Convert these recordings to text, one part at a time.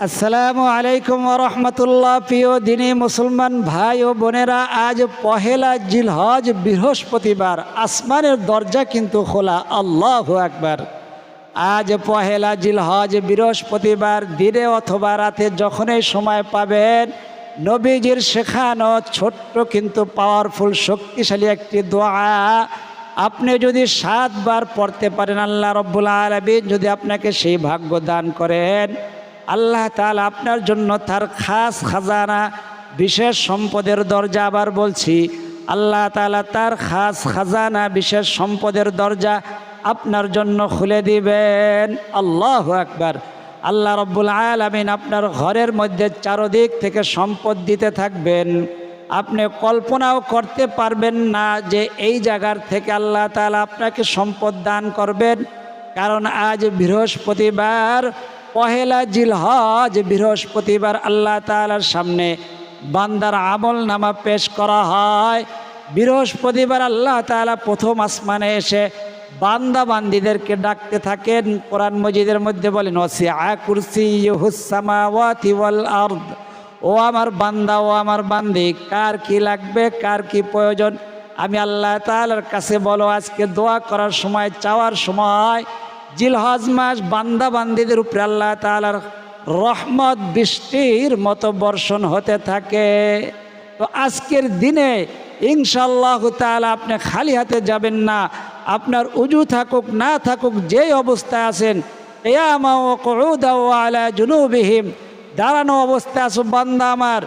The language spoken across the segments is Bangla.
আসসালামু আলাইকুম রহমতুল্লাহ। প্রিয় দিনী মুসলমান ভাই ও বোনেরা, আজ পহেলা জিলহজ বৃহস্পতিবার, আসমানের দরজা কিন্তু খোলা। আল্লাহ একবার আজ পহেলা জিলহজ বৃহস্পতিবার, দিনে অথবা রাতে যখনই সময় পাবেন, নবীজির শেখানো ছোট্ট কিন্তু পাওয়ারফুল শক্তিশালী একটি দোয়া। আপনি যদি সাতবার পড়তে পারেন, আল্লাহ রব্বুল আলমিন যদি আপনাকে সেই ভাগ্য দান করেন আল্লাহ তাল আপনার জন্য তার খাস খাজানা, বিশেষ সম্পদের দরজা আবার বলছি, আল্লাহ তাআলা তার খাস খাজানা, বিশেষ সম্পদের দরজা আপনার জন্য খুলে দিবেন। আল্লাহ একবার আল্লাহ রব্বুল আলমিন আপনার ঘরের মধ্যে চারদিক থেকে সম্পদ দিতে থাকবেন। আপনি কল্পনাও করতে পারবেন না যে এই জায়গার থেকে আল্লাহ তালা আপনাকে সম্পদ দান করবেন। কারণ আজ বৃহস্পতিবার পহেলা জিলহজ বৃহস্পতিবার আল্লাহ তাআলার সামনে বান্দার আমল নামা পেশ করা হয়। বৃহস্পতিবার আল্লাহ তাআলা প্রথম আসমানে এসে বান্দা বান্দিদেরকে ডাকতে থাকেন। কোরআন মজিদের মধ্যে বলেন ওসি আ কুরসি হুসামাওয়াতি ওয়াল ও আমার বান্দা, ও আমার বান্দি, কার কি লাগবে, কার কি প্রয়োজন? আমি আল্লাহ তাআলার কাছে বলো, আজকে দোয়া করার সময়, চাওয়ার সময় জিলহজ মাস বান্দা বান্দিদের উপরে আল্লাহ তাআলার রহমত, বৃষ্টির মতো বর্ষণ হতে থাকে। তো আজকের দিনে ইনশাল্লাহ তাআলা আপনি খালি হাতে যাবেন না, আপনার উজু থাকুক, না থাকুক, যেই অবস্থায় আছেন জুনুবিহিম, দাঁড়ানো অবস্থায় আছো বান্দা আমার,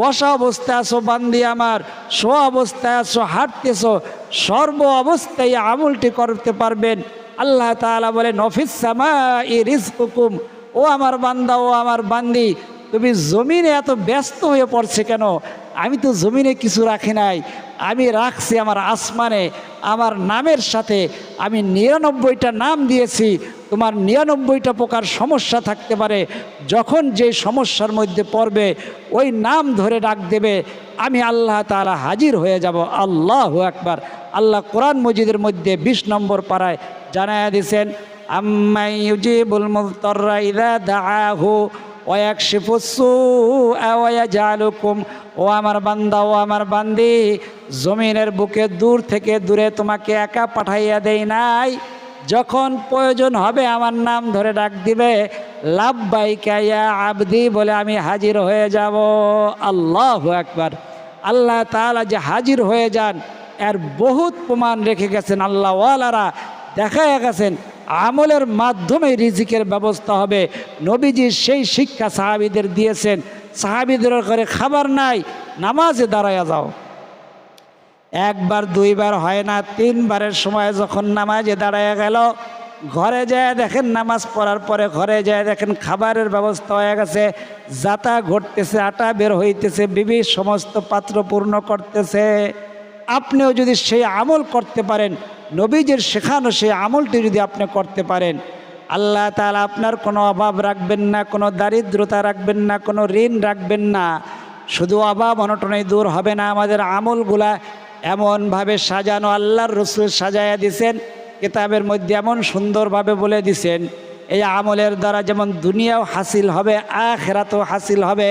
বসা অবস্থায় আছো বান্দি আমার শো অবস্থায় আছো, হাঁটতেছো, সর্ব অবস্থায় আমলটি করতে পারবেন। আল্লাহ তাআলা বলেন অফিসামা ই ও আমার বান্দা, ও আমার বান্দি, তুমি জমিনে এত ব্যস্ত হয়ে পড়ছে কেন? আমি তো জমিনে কিছু রাখি নাই। আমি রাখছি আমার আসমানে, আমার নামের সাথে। আমি নিরানব্বইটা নাম দিয়েছি। তোমার নিরানব্বইটা প্রকার সমস্যা থাকতে পারে। যখন যে সমস্যার মধ্যে পড়বে, ওই নাম ধরে ডাক দেবে, আমি আল্লাহ তাআলা হাজির হয়ে যাব। আল্লাহ একবার আল্লাহ কোরআন মজিদের মধ্যে বিশ নম্বর পাড়ায় জানায়া দিছেন ওয়াকশিফুসুকুম ও আমার বান্দা, ও আমার বান্দি, জমিনের বুকে দূর থেকে দূরে তোমাকে একা পাঠাইয়া দেই নাই। যখন প্রয়োজন হবে আমার নাম ধরে ডাক দিবে লাভবাইকাইয়া আবদি বলে আমি হাজির হয়ে যাব। আল্লাহ একবার আল্লাহ তাআলা যে হাজির হয়ে যান, এর বহুত প্রমাণ রেখে গেছেন আল্লাহওয়ালারা। দেখা গেছেন, আমলের মাধ্যমে রিজিকের ব্যবস্থা হবে। নবীজি সেই শিক্ষা সাহাবিদের দিয়েছেন, সাহাবিদের করে খাবার নাই, নামাজে দাঁড়ায়া যাও। একবার, দুইবার হয় না, তিনবারের সময় যখন নামাজে দাঁড়ায় গেল, ঘরে যায় দেখেন নামাজ পড়ার পরে ঘরে যায় দেখেন খাবারের ব্যবস্থা হয়ে গেছে, যাতা ঘটতেছে, আটা বের হইতেছে, বিবি সমস্ত পাত্র পূর্ণ করতেছে। আপনিও যদি সেই আমল করতে পারেন নবীজের শেখানো সেই আমলটি যদি আপনি করতে পারেন, আল্লাহ তাআলা আপনার কোনো অভাব রাখবেন না, কোনো দারিদ্রতা রাখবেন না, কোনো ঋণ রাখবেন না। শুধু অভাব অনটনে দূর হবে না, আমাদের আমলগুলা এমনভাবে সাজানো, আল্লাহর রসুল সাজায়া দিছেন, কিতাবের মধ্যে এমন সুন্দরভাবে বলে দিছেন, এই আমলের দ্বারা যেমন দুনিয়াও হাসিল হবে, আখেরাতও হাসিল হবে।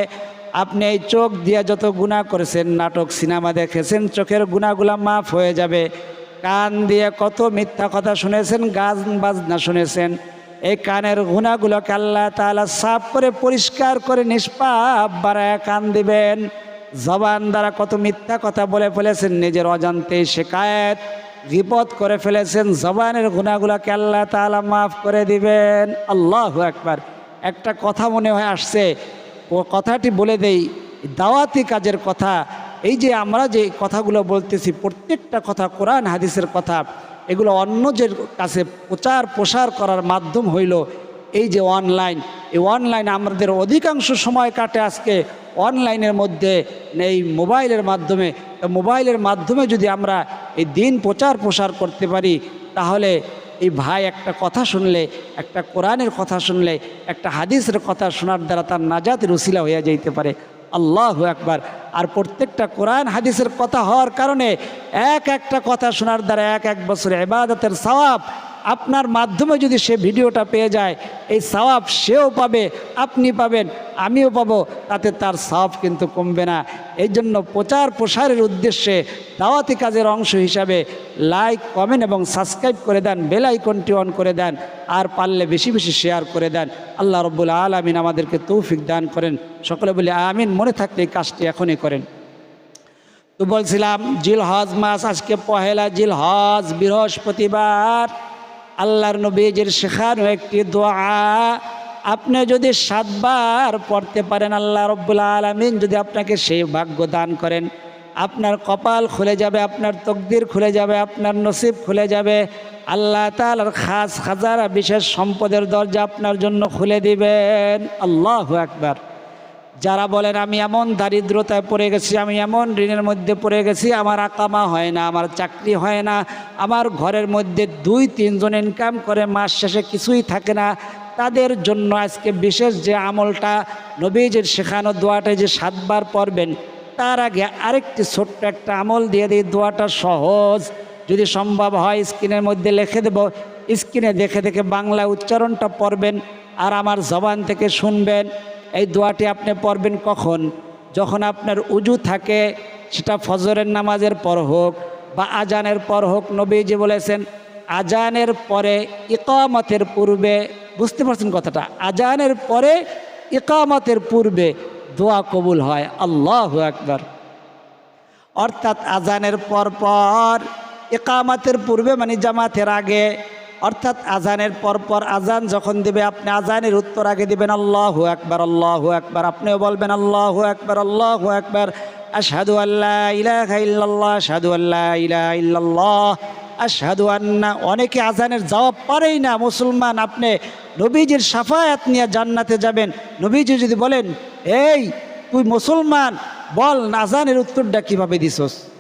আপনি এই চোখ দিয়ে যত গুণা করেছেন, নাটক, সিনেমা দেখেছেন, চোখের গুণাগুলা মাফ হয়ে যাবে। কান দিয়ে কত মিথ্যা কথা শুনেছেন, গান বাজনা শুনেছেন, এই কানের গুণাগুলোকে আল্লাহ তালা সাফ করে, পরিষ্কার করে, নিষ্পাপ বাড়ায় কান দিবেন। জবান দ্বারা কত মিথ্যা কথা বলে ফেলেছেন, নিজের অজান্তে শেখায়ত বিপদ করে ফেলেছেন, জবানের গুণাগুলোকে আল্লাহ তালা মাফ করে দিবেন। আল্লাহ একবার একটা কথা মনে হয় আসছে ও কথাটি বলে দেই, দাওয়াতি কাজের কথা এই যে আমরা যে কথাগুলো বলতেছি, প্রত্যেকটা কথা কোরআন, হাদিসের কথা, এগুলো অন্যদের কাছে প্রচার প্রসার করার মাধ্যম হইল এই যে অনলাইন। এই অনলাইন আমাদের অধিকাংশ সময় কাটে আজকে অনলাইনের মধ্যে, এই মোবাইলের মাধ্যমে। মোবাইলের মাধ্যমে যদি আমরা এই দিন প্রচার প্রসার করতে পারি, তাহলে এই ভাই একটা কথা শুনলে, একটা কোরআনের কথা শুনলে, একটা হাদিসের কথা শোনার দ্বারা তার নাজাত রসিলা হয়ে যাইতে পারে। আল্লাহ একবার আর প্রত্যেকটা কোরআন হাদিসের কথা হওয়ার কারণে এক একটা কথা শোনার দ্বারা এক এক বছরে এবাদতের সওয়াব আপনার মাধ্যমে যদি সে ভিডিওটা পেয়ে যায়, এই সওয়াব সেও পাবে, আপনি পাবেন, আমিও পাবো, তাতে তার সওয়াব কিন্তু কমবে না। এই জন্য প্রচার প্রসারের উদ্দেশ্যে দাওয়াতি কাজের অংশ হিসাবে লাইক কমেন্ট এবং সাবস্ক্রাইব করে দেন বেল আইকনটি অন করে দেন, আর পারলে বেশি বেশি শেয়ার করে দেন। আল্লাহ রব্বুল আলমিন আমাদেরকে তৌফিক দান করেন। সকলে বলে আমিন, মনে থাকলে এই কাজটি এখনই করেন। তো বলছিলাম জিল হজ মাস আজকে পহেলা জিল হজ বৃহস্পতিবার। আল্লাহর নবীজের শেখানো একটি দোয়া। আপনি যদি সাতবার পড়তে পারেন, আল্লাহ রব্বুল আলমিন যদি আপনাকে সেই ভাগ্য দান করেন, আপনার কপাল খুলে যাবে, আপনার তকদির খুলে যাবে, আপনার নসিব খুলে যাবে, আল্লাহ তালার খাস খাজারা বিশেষ সম্পদের দরজা আপনার জন্য খুলে দিবেন। আল্লাহ একবার যারা বলেন, আমি এমন দারিদ্রতায় পড়ে গেছি, আমি এমন ঋণের মধ্যে পড়ে গেছি, আমার আকামা হয় না, আমার চাকরি হয় না, আমার ঘরের মধ্যে দুই, তিনজন ইনকাম করে মাস শেষে কিছুই থাকে না। তাদের জন্য আজকে বিশেষ যে আমলটা নবীজের শেখানো দোয়াটা যে সাতবার পড়বেন, তার আগে আরেকটি ছোট্ট একটা আমল দিয়ে দিই। দোয়াটা সহজ, যদি সম্ভব হয় স্ক্রিনের মধ্যে লিখে দেব। স্ক্রিনে দেখে দেখে বাংলা উচ্চারণটা পড়বেন আর আমার জবান থেকে শুনবেন। এই দোয়াটি আপনি পড়বেন কখন? যখন আপনার উজু থাকে, সেটা ফজরের নামাজের পর হোক বা আজানের পর হোক, নবীজি বলেছেন, আজানের পরে ইকামতের পূর্বে, বুঝতে পারছেন কথাটা? আজানের পরে ইকামতের পূর্বে দোয়া কবুল হয়। আল্লাহ একবার অর্থাৎ আজানের পর পর একামাতের পূর্বে মানে জামাতের আগে অর্থাৎ আজানের পর পর আজান যখন দেবে, আপনি আজানের উত্তর আগে দিবেন, আল্লাহ একবার আল্লাহ একবার আপনিও বলবেন, আল্লাহ একবার আল্লাহ একবার আশহাদু আল্লাহ ইলাহা ইল্লাল্লাহ, আশহাদু আল্লাহ ইলাহা ইল্লাল্লাহ। আশহাদু আন্না, অনেকে আজানের জবাব পারেই না। মুসলমান, আপনি নবীজির সাফায়াত নিয়ে জান্নাতে যাবেন। নবীজি যদি বলেন, এই, তুই মুসলমান, বল আজানের উত্তরটা কীভাবে দিছস?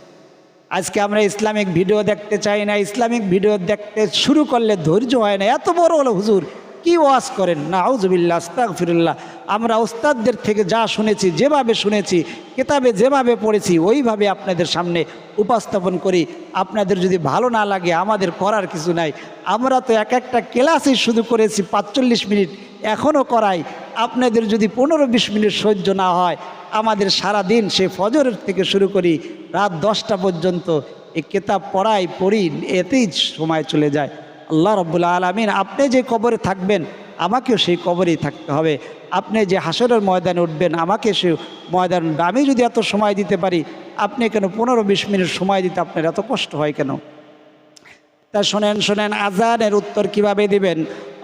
আজকে আমরা ইসলামিক ভিডিও দেখতে চাই না, ইসলামিক ভিডিও দেখতে শুরু করলে ধৈর্য হয় না। এত বড় হলো হুজুর। কি ওয়াজ করেন? না আউজবিল্লা আস্তাগফিরুল্লাহ। আমরা ওস্তাদদের থেকে যা শুনেছি, যেভাবে শুনেছি, কিতাবে যেভাবে পড়েছি, ওইভাবে আপনাদের সামনে উপস্থাপন করি। আপনাদের যদি ভালো না লাগে, আমাদের করার কিছু নাই। আমরা তো এক একটা ক্লাসই শুধু করেছি পাঁচচল্লিশ মিনিট, এখনও করাই। আপনাদের যদি পনেরো বিশ মিনিট সহ্য না হয়, আমাদের সারা দিন সে ফজরের থেকে শুরু করি, রাত দশটা পর্যন্ত এই কেতাব পড়াই, পড়ি, এতেই সময় চলে যায়। আল্লাহ রব্বুল আলমিন, আপনি যে কবরে থাকবেন, আমাকেও সেই কবরেই থাকতে হবে। আপনি যে হাসরের ময়দানে উঠবেন, আমাকে সে ময়দান উঠবে। আমি যদি এত সময় দিতে পারি, আপনি কেন পনেরো বিশ মিনিট সময় দিতে আপনার এত কষ্ট হয় কেন? তা শোনেন শোনেন আজানের উত্তর কীভাবে দিবেন?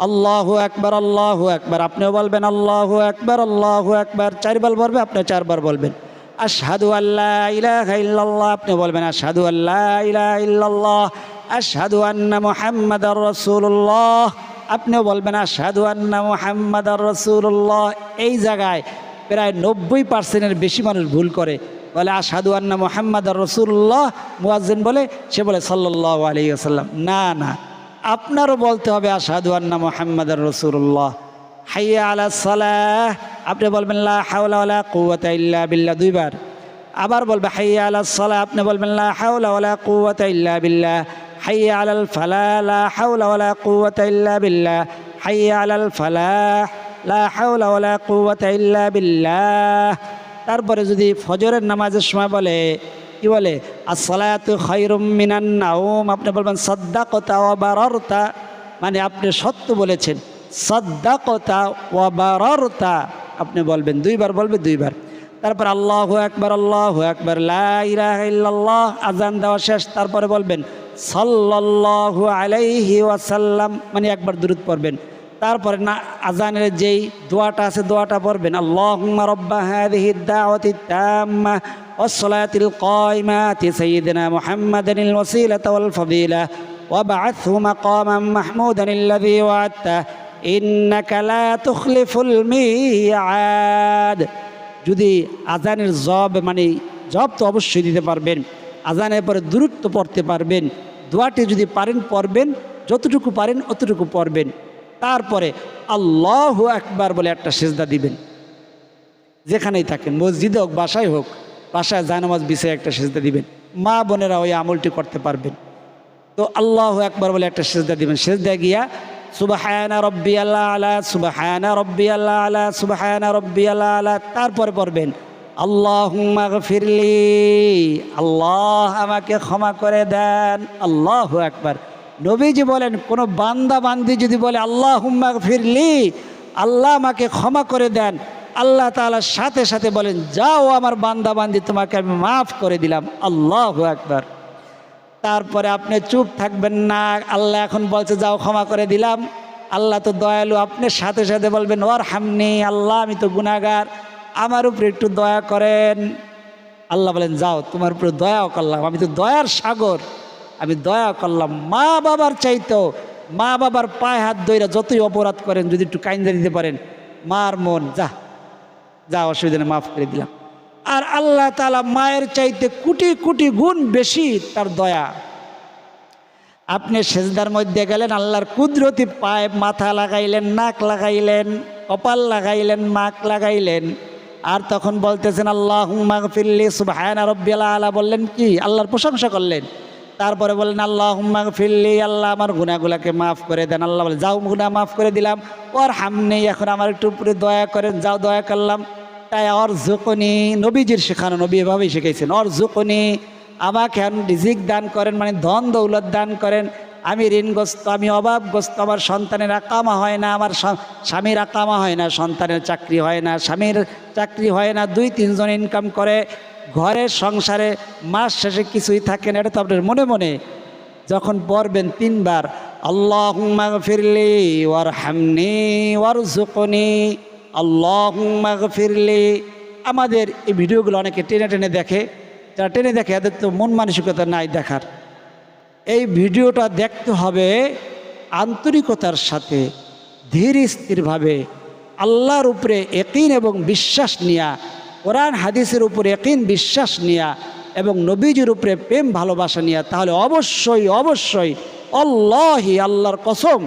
আল্লাহু একবার আল্লাহু একবার আপনিও বলবেন, আল্লাহু একবার আল্লাহু একবার চারবার বলবে, আপনি চারবার বলবেন। আশহাদু আল্লাহ ইলাহা আপনি বলবেন, আশহাদু আল্লাহ ইলাহা ইল্লাল্লাহ। আশহাদু আন্না মুহাম্মাদার রসুল্লাহ আপনিও বলবেন, আশহাদু আন্না মুহাম্মাদার রাসূলুল্লাহ। এই জায়গায় প্রায় নব্বই পার্সেন্টের বেশি মানুষ ভুল করে। বলে আসাদু আন্না মোহাম্মদ রসুল্লাহ মুয়াজ্জিন বলে, সে বলে সাল্লাহ আলী আসাল্লাম না না, আপনারও বলতে হবে আসাদু আন্না মোহাম্মদ রসুল্লাহ হাইয়া আলা সালাহ। আপনি বলবেন, লা বিল্লাহ। দুইবার। আবার বলবে, হাইয়া আলা সালাহ। আপনি বলবেন, লা হাওলা কুওয়াতা ইল্লা বিল্লাহ। হাইয়া আলাল ফালাহ লা হাওলা ওয়ালা কুওয়াতা ইল্লা বিল্লাহ। হাইয়া আলাল ফালাহ লা হাওলা ওয়ালা কুওয়াতা ইল্লা বিল্লাহ। তারপরে যদি ফজরের নামাজের সময় বলে, কি বলে? আসসালাতু খায়রুম মিনান নাওম। আপনি বলবেন, সাদ্দাকতা ওয়া বারারতা। মানে আপনি সত্য বলেছেন, সাদ্দাকতা ওয়া বারারতা। আপনি বলবেন, দুইবার বলবে, দুইবার। তারপর আল্লাহু একবার আল্লাহু একবার লা ইলাহা ইল্লাল্লাহ আজান দেওয়া শেষ। তারপরে বলবেন সাল্লাল্লাহু আলাইহি ওয়াসাল্লাম মানে একবার দূরত পড়বেন তারপরে না আজানের যেই দোয়াটা আছে দোয়াটা পড়বেন আল্লাহুম্মা রাব্বা হাযিহি দাওয়াতি তাম্মা والصلاة القائمة سيدنا محمد الوسيلة والفضيلة وابعثه مقاما محمودا الذي وعدته إنك لا تخلف الميعاد যদি আজানের জব মানে জব তো অবশ্যই দিতে পারবেন আজানের পরে দূরত্ব পড়তে পারবেন। দোয়াটি যদি পারেন, পড়বেন। যতটুকু পারেন, অতটুকু পড়বেন। তারপরে আল্লাহ একবার বলে একটা সেজদা দিবেন। যেখানেই থাকেন, মসজিদে হোক, বাসায় হোক, বাসায় জায়নামাজ বিষয়ে একটা সেজদা দিবেন। মা বোনেরা ওই আমলটি করতে পারবেন। তো আল্লাহ একবার বলে একটা সেজদা দিবেন। সেজদা গিয়া সুবাহায়না রব্বি আল্লাহ আলা সুবাহায়না রব্বি আল্লাহ আলা সুবাহায়না রব্বি আল্লাহ আলা, তারপরে পড়বেন আল্লাহ ফিরলি আল্লাহ আমাকে ক্ষমা করে দেন। আল্লাহ একবার নবীজি বলেন, কোনো বান্দা বান্দি যদি বলে আল্লাহ ফিরলি আল্লাহ আমাকে ক্ষমা করে দেন। আল্লাহ তাআলা সাথে সাথে বলেন, যাও আমার বান্দা বান্দি, তোমাকে আমি মাফ করে দিলাম। আল্লাহ একবার তারপরে আপনি চুপ থাকবেন না। আল্লাহ এখন বলছে, যাও ক্ষমা করে দিলাম। আল্লাহ তো দয়ালু, আপনি সাথে সাথে বলবেন ওর হামনি আল্লাহ আমি তো গুনাগার আমার উপরে একটু দয়া করেন। আল্লাহ বলেন, যাও, তোমার উপরে দয়াও করলাম। আমি তো দয়ার সাগর। আমি দয়া করলাম। মা বাবার চাইতো মা বাবার পায়ে হাত দইরা যতই অপরাধ করেন, যদি একটু কাইন্দা দিতে পারেন, মার মন, যা যা অসুবিধা নেই, মাফ করে দিলাম। আর আল্লাহ তালা মায়ের চাইতে কোটি কোটি গুণ বেশি তার দয়া। আপনি সেজদার মধ্যে গেলেন, আল্লাহর কুদরতি পায়ে মাথা লাগাইলেন, নাক লাগাইলেন, কপাল লাগাইলেন, নাক লাগাইলেন। আর তখন বলতেছেন আল্লাহ বললেন কি? আল্লাহর প্রশংসা করলেন। তারপরে বললেন আল্লাহ ফিরলি আল্লাহ আমার গুণাগুলাকে মাফ করে দেন। আল্লাহ বলে, যাও গুণা মাফ করে দিলাম। ওর হামনেই এখন আমার একটু উপরে দয়া করেন, যাও দয়া করলাম। তাই অর জুকনি নবীজির শেখানো, নবী এভাবেই শিখেছেন অর জুকনি আমাকে এখন রিজিক দান করেন মানে ধন দৌলত দান করেন আমি ঋণগ্রস্ত, আমি অভাবগ্রস্ত, আমার সন্তানের আকামা হয় না, আমার স্বামীর আকামা হয় না, সন্তানের চাকরি হয় না, স্বামীর চাকরি হয় না, দুই, তিনজন ইনকাম করে, ঘরের সংসারে মাস শেষে কিছুই থাকে না, এটা তো আপনার মনে মনে। যখন পড়বেন তিনবার আল্লাহ ফিরলি ওয়ার হামনি ওয়ার জুকনি আল্লাহ ফিরলি আমাদের এই ভিডিওগুলো অনেকে টেনে টেনে দেখে, যারা টেনে দেখে, এদের তো মন মানসিকতা নাই দেখার। এই ভিডিওটা দেখতে হবে আন্তরিকতার সাথে, ধীর স্থিরভাবে, আল্লাহর উপরে একিন এবং বিশ্বাস নিয়া, কোরআন হাদিসের উপরে একিন বিশ্বাস নিয়া এবং নবীজির উপরে প্রেম ভালোবাসা নিয়া, তাহলে অবশ্যই অবশ্যই অল্লাহি আল্লাহর কসম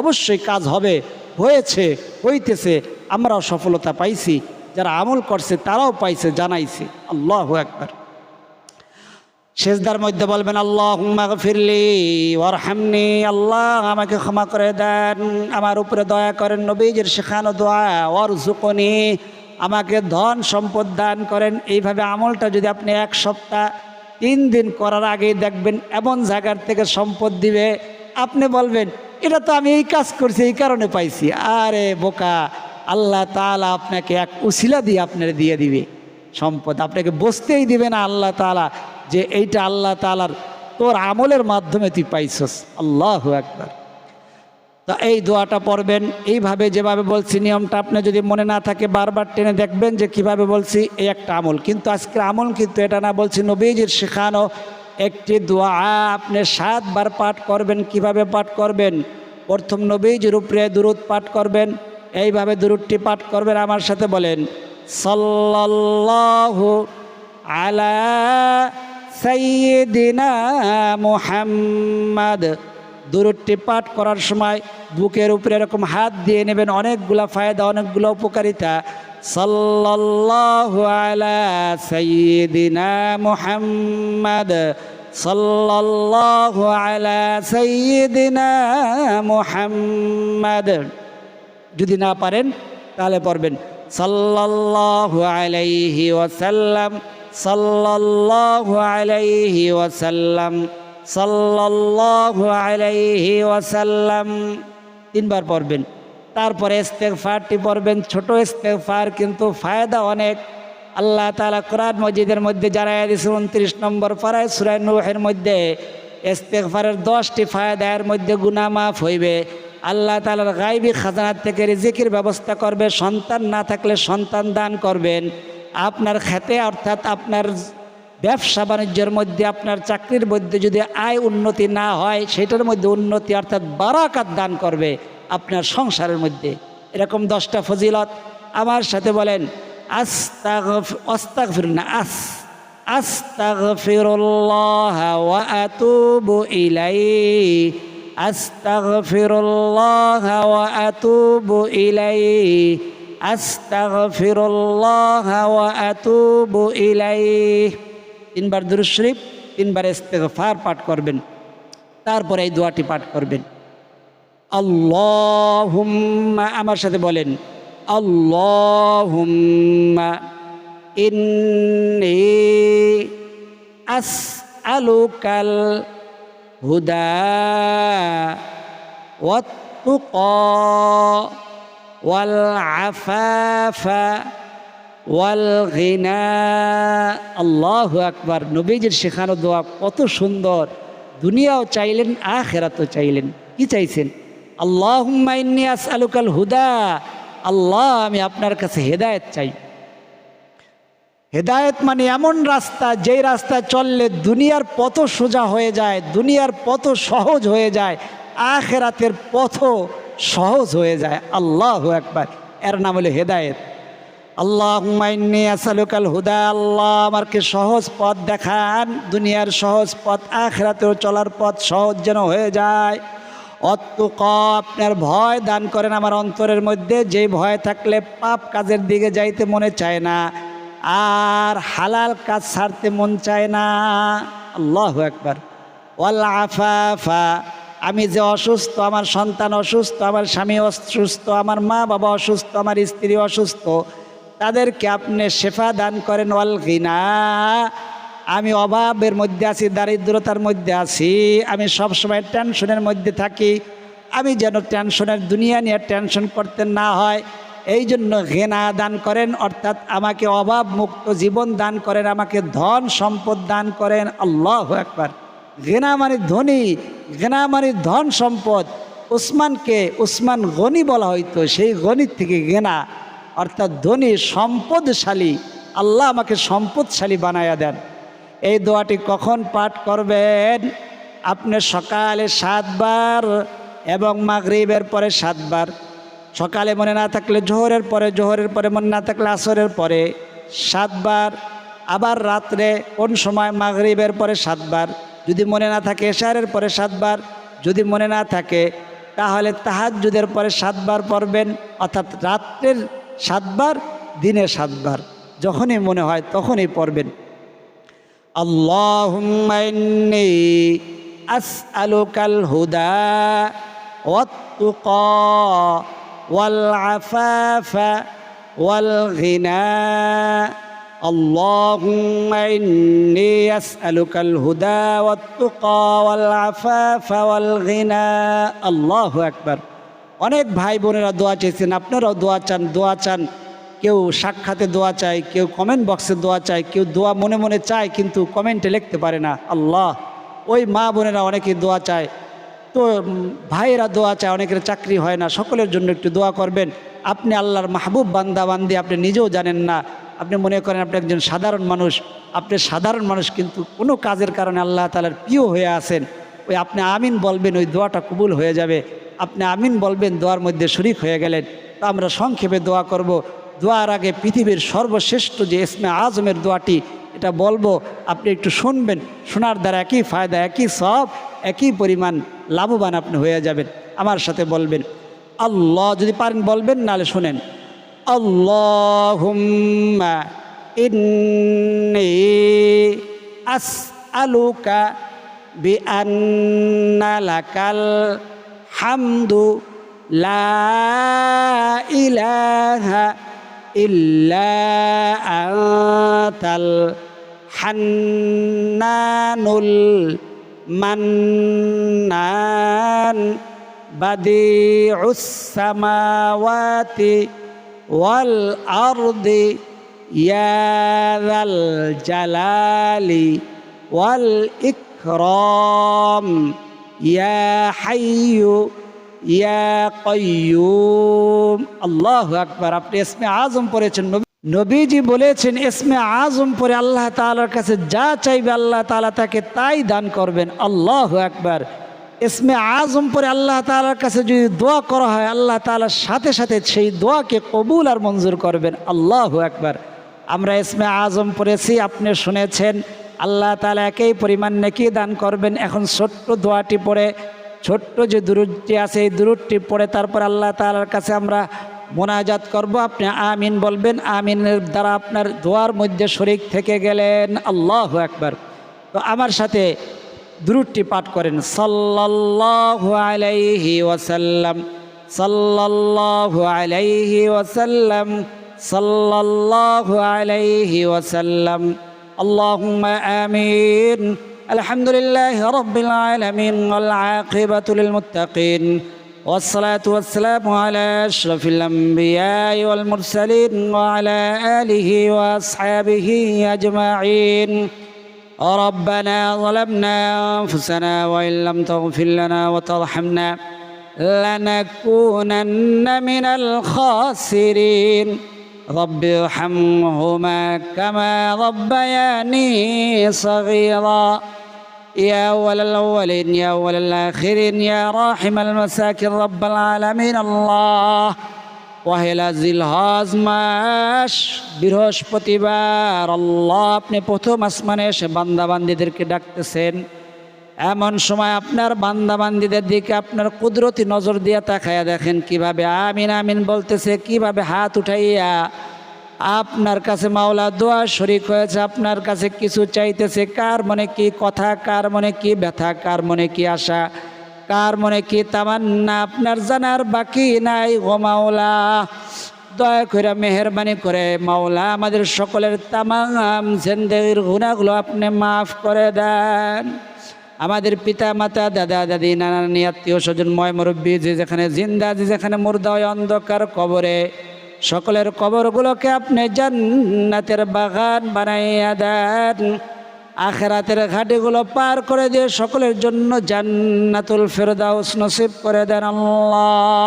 অবশ্যই কাজ হবে, হয়েছে, হইতেছে, আমরাও সফলতা পাইছি, যারা আমল করছে তারাও পাইছে, জানাইছে, আল্লাহ একবার শেষদার মধ্যে বলবেন আল্লাহ ফিরলি ওর হামনি আল্লাহ আমাকে ক্ষমা করে দেন। আমার উপরে দয়া করেন, নবীজের শেখানো দোয়া ওর জুকনি আমাকে ধন সম্পদ দান করেন। এইভাবে আমলটা যদি আপনি এক সপ্তাহ, তিন দিন করার আগেই দেখবেন, এমন জায়গার থেকে সম্পদ দিবে। আপনি বলবেন, এটা তো আমি এই কাজ করছি, এই কারণে পাইছি। আরে বোকা, আল্লাহ তাআলা আপনাকে এক উসিলা দিয়ে আপনার দিয়ে দিবে। সম্পদ আপনাকে বসতেই দিবে না, আল্লাহ তাআলা যে এইটা আল্লাহ তাআলার তোর আমলের মাধ্যমে তুই পাইছস। আল্লাহ একবার তা এই দোয়াটা পড়বেন। এইভাবে যেভাবে বলছি নিয়মটা আপনি যদি মনে না থাকে বারবার টেনে দেখবেন যে কীভাবে বলছি, এই একটা আমল। কিন্তু আজকের আমল কিন্তু এটা না বলছি, নবীজির শেখানো একটি দোয়া। আপনি সাতবার পাঠ করবেন, কীভাবে পাঠ করবেন? প্রথম নবীজির উপরে দুরুদ পাঠ করবেন। এইভাবে দুরুদটি পাঠ করবেন। আমার সাথে বলেন, সাল্লাল্লাহু আলা সাইয়্যিদিনা মুহাম্মাদ। দুরুদটি পাঠ করার সময় বুকের উপরে এরকম হাত দিয়ে নেবেন, অনেকগুলা ফায়দা, অনেকগুলো উপকারিতা। সাল্লাল্লাহু আলা সাইয়্যিদিনা মুহাম্মাদ। সাল্লাল্লাহু আলা সাইয়্যিদিনা মুহাম্মাদ। যদি না পারেন, তাহলে পড়বেন। সাল্লাল্লাহু আলাইহি ওয়াসাল্লাম। সাল্লাল্লাহু আলাইহি ওয়াসাল্লাম, সাল্লাল্লাহু আলাইহি ওয়াসাল্লাম। তিনবার পড়বেন। তারপরে ইস্তেগফারটি পড়বেন। ছোট ইস্তেগফার কিন্তু ফায়দা অনেক। আল্লাহ তাআলা কোরআন মসজিদের মধ্যে যারা দিয়েছে উনত্রিশ নম্বর পাড়ায় সুরায় নূহের মধ্যে ইস্তেগফারের দশটি ফায়দা, এর মধ্যে গুনাহ মাফ হইবে। আল্লাহ তালার গাইবি খাজানার থেকে রিজিকের ব্যবস্থা করবে। সন্তান না থাকলে সন্তান দান করবেন। আপনার খেতে অর্থাৎ আপনার ব্যবসা বাণিজ্যের মধ্যে, আপনার চাকরির মধ্যে যদি আয় উন্নতি না হয়, সেটার মধ্যে উন্নতি অর্থাৎ বারাকাত দান করবে আপনার সংসারের মধ্যে। এরকম দশটা ফজিলত। আমার সাথে বলেন আস্তাগ অস্তাগ ফিরুন না আস্তাগফিরুল্লাহ ওয়া আতুবু ইলাইহি। তিনবার দুরূদ শরীফ, তিনবার ইস্তেগফার পাঠ করবেন। তারপরে এই দোয়াটি পাঠ করবেন। আল্লাহুম্মা, আমার সাথে বলেন, আল্লাহুম্মা ইন্নী আসআলুকাল হুদা ওয়াল আফাফা, ওয়াল গিনা। আল্লাহ আকবার, নবীজির শেখানো দোয়া কত সুন্দর। দুনিয়াও চাইলেন, আখেরাতও চাইলেন। কি চাইছেন? আল্লাহ হুম্মাইনি আস আলুকাল হুদা। আল্লাহ, আমি আপনার কাছে হেদায়েত চাই। হেদায়েত মানে এমন রাস্তা, যেই রাস্তায় চললে দুনিয়ার পথ সোজা হয়ে যায়, দুনিয়ার পথ সহজ হয়ে যায়, আখেরাতের পথ সহজ হয়ে যায়। আল্লাহ একবার এর নাম হলো হেদায়েত। আল্লাহ মাইনি আসালুকাল হুদা, আল্লাহ আমারকে সহজ পথ দেখান। দুনিয়ার সহজ পথ, আখেরাতেও চলার পথ সহজ যেন হয়ে যায়। অত্যুক আপনার ভয় দান করেন আমার অন্তরের মধ্যে। যে ভয় থাকলে পাপ কাজের দিকে যাইতে মনে চায় না। আর হালাল কাজ ছাড়তে মন চায় না। আল্লাহ একবার ওয়াল আফাফা আমি যে অসুস্থ, আমার সন্তান অসুস্থ, আমার স্বামী অসুস্থ, আমার মা বাবা অসুস্থ, আমার স্ত্রী অসুস্থ, তাদেরকে আপনি শেফা দান করেন, ওয়াল গিনা। আমি অভাবের মধ্যে আছি, দারিদ্রতার মধ্যে আছি, আমি সবসময় টেনশনের মধ্যে থাকি, আমি যেন টেনশনের দুনিয়া নিয়ে টেনশন করতে না হয় এই জন্য ঘেনা দান করেন, অর্থাৎ আমাকে অভাব মুক্ত জীবন দান করেন, আমাকে ধন সম্পদ দান করেন, আল্লাহ একবার ঘেনা মানে ধনী ঘেনা মানে ধন সম্পদ। উসমানকে উসমান গনি বলা হয়তো সেই গণিত থেকে ঘেনা অর্থাৎ ধনী, সম্পদশালী, আল্লাহ আমাকে সম্পদশালী বানায়া দেন। এই দোয়াটি কখন পাঠ করবেন? আপনি সকালে সাতবার এবং মাগরিবের পরে সাতবার। সকালে মনে না থাকলে জোহরের পরে জোহরের পরে মনে না থাকলে আসরের পরে সাতবার। আবার রাত্রে কোন সময় মাগরিবের পরে সাতবার? যদি মনে না থাকে এশারের পরে সাতবার, যদি মনে না থাকে, তাহলে তাহাজুদের পরে সাতবার পড়বেন, অর্থাৎ রাত্রের সাতবার দিনে সাতবার। যখনই মনে হয় তখনই পড়বেন। আল্লাহ হুদা ওয়াল ওয়াল اللهم إني أسألك الهدى والتقى والعفاف والغنى الله أكبر অনেক ভাই বোনেরা দোয়া চেয়েছেন আপনারাও দোয়া চান দোয়া চান কেউ সাক্ষাতে দোয়া চায় কেউ কমেন্ট বক্সে দোয়া চায় কেউ দোয়া মনে মনে চায় কিন্তু কমেন্টে লিখতে পারে না আল্লাহ ওই মা বোনেরা অনেকে দোয়া চায় তো উম, ভাইয়েরা দোয়া চায় অনেকের চাকরি হয় না সকলের জন্য একটু দোয়া করবেন আপনি আল্লাহর মাহবুব বান্দা বান্দি আপনি নিজেও জানেন না আপনি মনে করেন আপনি একজন সাধারণ মানুষ, আপনি সাধারণ মানুষ কিন্তু কোনো কাজের কারণে আল্লাহ তালার প্রিয় হয়ে আছেন। ওই আপনি আমিন বলবেন, ওই দোয়াটা কবুল হয়ে যাবে। আপনি আমিন বলবেন, দোয়ার মধ্যে শরিক হয়ে গেলেন। তা আমরা সংক্ষেপে দোয়া করব। দোয়ার আগে পৃথিবীর সর্বশ্রেষ্ঠ যে ইসমে আজমের দোয়াটি, এটা বলব। আপনি একটু শুনবেন, শোনার দ্বারা একই ফায়দা, একই সব একই পরিমাণ লাভবান আপনি হয়ে যাবেন। আমার সাথে বলবেন, আল্লাহ যদি পারেন বলবেন নালে শোনেন। اللهم إني أسألك بأن لك الحمد لا إله إلا أنت الحنان المنان بديع السماوات ওয়াল আরদি, ইয়া যাল জালালি, ওয়াল ইকরাম, ইয়া হাইয়ু, ইয়া কয়্যুম আল্লাহ আকবার, আপনি ইসমে আজম পড়েছেন, নবী নবীজি বলেছেন এসমে আজম পরে আল্লাহ তালার কাছে যা চাইবে আল্লাহ তাআলা তাকে তাই দান করবেন। আল্লাহ আকবার। ইসমে আজম পরে আল্লাহ তালার কাছে যদি দোয়া করা হয়, আল্লাহ তালার সাথে সাথে সেই দোয়াকে কবুল আর মঞ্জুর করবেন। আল্লাহ একবার আমরা ইসমে আজম পড়েছি, আপনি শুনেছেন। আল্লাহ তাআলা একই পরিমাণ নেকি দান করবেন। এখন ছোট্ট দোয়াটি পড়ে, ছোট্ট যে দূরটি আছে, এই দূরটি পড়ে তারপর আল্লাহ তাআলার কাছে আমরা মোনাজাত করব। আপনি আমিন বলবেন, আমিনের দ্বারা আপনার দোয়ার মধ্যে শরিক থেকে গেলেন। আল্লাহ একবার তো আমার সাথে দ্রুটটি পাঠ করেন সাল্লাল্লাহু আলাইহি ওয়াসাল্লাম সাল্লাল্লাহু আলাইহি ওয়াসাল্লাম সাল্লাল্লাহু আলাইহি ওয়াসাল্লাম اللهم آمين الحمد لله رب العالمين والعاقبة للمتقين والصلاة والسلام على أشرف الأنبياء والمرسلين وعلى آله وأصحابه أجمعين ربنا ظلمنا أنفسنا وإن لم تغفر لنا وترحمنا لنكونن من الخاسرين. رب ارحمهما كما ربياني صغيرا. يا أول الأولين يا أول الآخرين يا راحم المساكن رب العالمين. الله পহেলা জিলহজ মাস, বৃহস্পতিবার আল্লাহ আপনি প্রথম আসমানে এসে বান্দাবান্দিদেরকে ডাকতেছেন। এমন সময় আপনার বান্দাবান্দিদের দিকে আপনার কুদরতি নজর দিয়ে তাকাইয়া দেখেন কীভাবে আমিন আমিন বলতেছে, কীভাবে হাত উঠাইয়া আপনার কাছে মাওলা দোয়া শরিক হয়েছে, আপনার কাছে কিছু চাইতেছে, কার মনে কি কথা, কার মনে কি ব্যথা, কার মনে কি আশা। কার মনে কি তামান্না? আপনার জানার বাকি নাই ও মাওলা। দয়া করে মেহরবানি করে মাওলা, আমাদের সকলের তামাম জেন্দেগির গুণাগুলো আপনি মাফ করে দেন। আমাদের পিতা মাতা দাদা, দাদি, নানা, নানি, আত্মীয় স্বজন, ময় মুরব্বী, যে যেখানে জিন্দা, যে যেখানে মুর্দা হয়, অন্ধকার কবরে, সকলের কবরগুলোকে আপনি জান্নাতের বাগান বানাইয়া দেন। আখেরাতের ঘাটিগুলো পার করে দিয়ে সকলের জন্য জান্নাতুল ফেরদাউস নসিব করে দেন আল্লাহ।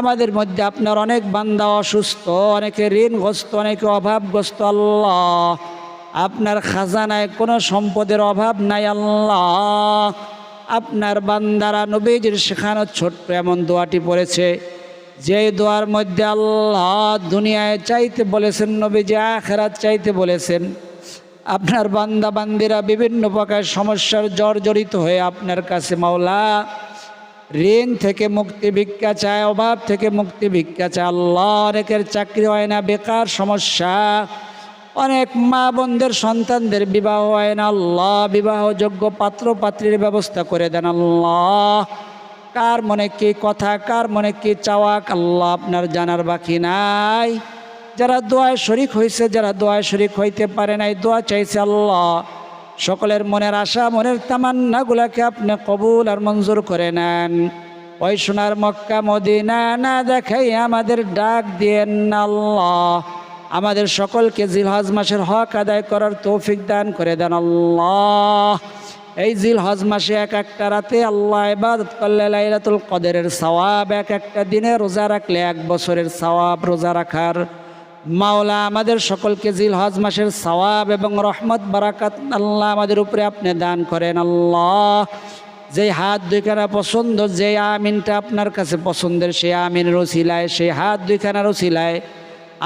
আমাদের মধ্যে আপনার অনেক বান্দা অসুস্থ, অনেকে ঋণগ্রস্ত, অনেকে অভাবগ্রস্ত আল্লাহ। আপনার খাজানায় কোনো সম্পদের অভাব নাই আল্লাহ। আপনার বান্দারা নবীজির শেখানো ছোট্ট এমন দোয়াটি পড়েছে, যে দোয়ার মধ্যে আল্লাহ দুনিয়ায় চাইতে বলেছেন, নবীজি আখেরাত চাইতে বলেছেন। আপনার বান্দা বান্দিরা বিভিন্ন প্রকার সমস্যার জর্জরিত হয়ে আপনার কাছে মাওলা, ঋণ থেকে মুক্তি ভিক্ষা চায়, অভাব থেকে মুক্তি ভিক্ষা চায়। আল্লাহ অনেকের চাকরি হয় না, বেকার সমস্যা। অনেক মা বোনদের, সন্তানদের বিবাহ হয় না। আল্লাহ বিবাহযোগ্য পাত্র পাত্রীর ব্যবস্থা করে দেন। আল্লাহ, কার মনে কি কথা, কার মনে কি চাওয়া আল্লাহ আপনার জানার বাকি নাই। যারা দোয়ায় শরিক হয়েছে যারা দোয়ায় শরিক হইতে পারে নাই, দোয়া চাইছে আল্লাহ। সকলের মনের আশা, মনের তামান্নাগুলাকে আপনি কবুল আর মঞ্জুর করে নেন। ওই সোনার মক্কা, মদিনা না দেখাই আমাদের ডাক দিয়েন আল্লাহ। আমাদের সকলকে জিলহজ মাসের হক আদায় করার তৌফিক দান করে দেন আল্লাহ। এই জিল হজ মাসে এক একটা রাতে আল্লাহ ইবাদত করলে লাইলাতুল কদরের সওয়াব, এক একটা দিনে রোজা রাখলে এক বছরের সওয়াব রোজা রাখার। মাওলা আমাদের সকলকে জিল হজ মাসের সওয়াব এবং রহমত, বারাকাত আল্লাহ আমাদের উপরে আপনি দান করেন। আল্লাহ যে হাত দুইখানা পছন্দ যে আমিনটা আপনার কাছে পছন্দের, সেই আমিন রসিলায় সেই হাত দুইখানা রসিলায়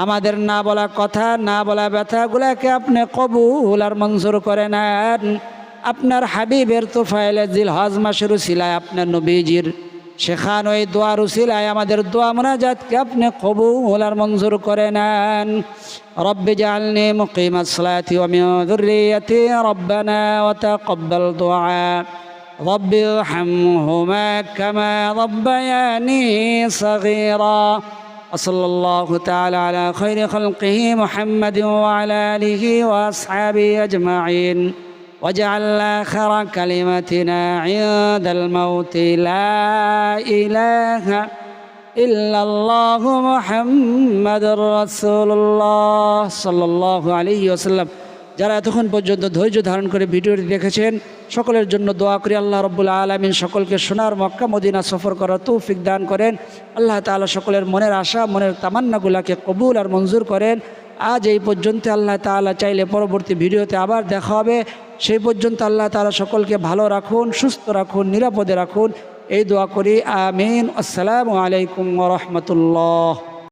আমাদের না বলা কথা, না বলা ব্যথাগুলাকে আপনি কবুল আর মঞ্জুর করে নেন। আপনার হাবিবের তোফাইলে জিল হজ মাসের উসিলায় আপনার নবীজির শেখান ওই দোয়ার উসিলায় আমাদের দোয়া মোনাজাতকে আপনি কবুল আর মঞ্জুর করে নেন رب اجعلني مقيم الصلاة ومن ذريتي ربنا وتقبل دعاء رب ارحمهما كما ربياني صغيرا وصلى الله تعالى على خير خلقه محمد وعلى آله وأصحابه أجمعين واجعل آخر كلمتنا عند الموت لا إله إلا الله محمد رسول الله صلى الله عليه وسلم যারা এতক্ষণ পর্যন্ত ধৈর্য ধারণ করে ভিডিওটি দেখেছেন সকলের জন্য দোয়া করি আল্লাহ রব্বুল আলমিন সকলকে সোনার মক্কা মদিনা সফর করার তৌফিক দান করেন আল্লাহ তাআলা সকলের মনের আশা মনের তামান্নাগুলাকে কবুল আর মঞ্জুর করেন আজ এই পর্যন্ত আল্লাহ তাআলা চাইলে পরবর্তী ভিডিওতে আবার দেখা হবে সেই পর্যন্ত আল্লাহ তালা সকলকে ভালো রাখুন, সুস্থ রাখুন, নিরাপদে রাখুন। এই দোয়া করি, আমিন। আসসালামু আলাইকুম রহমতুল্লাহ।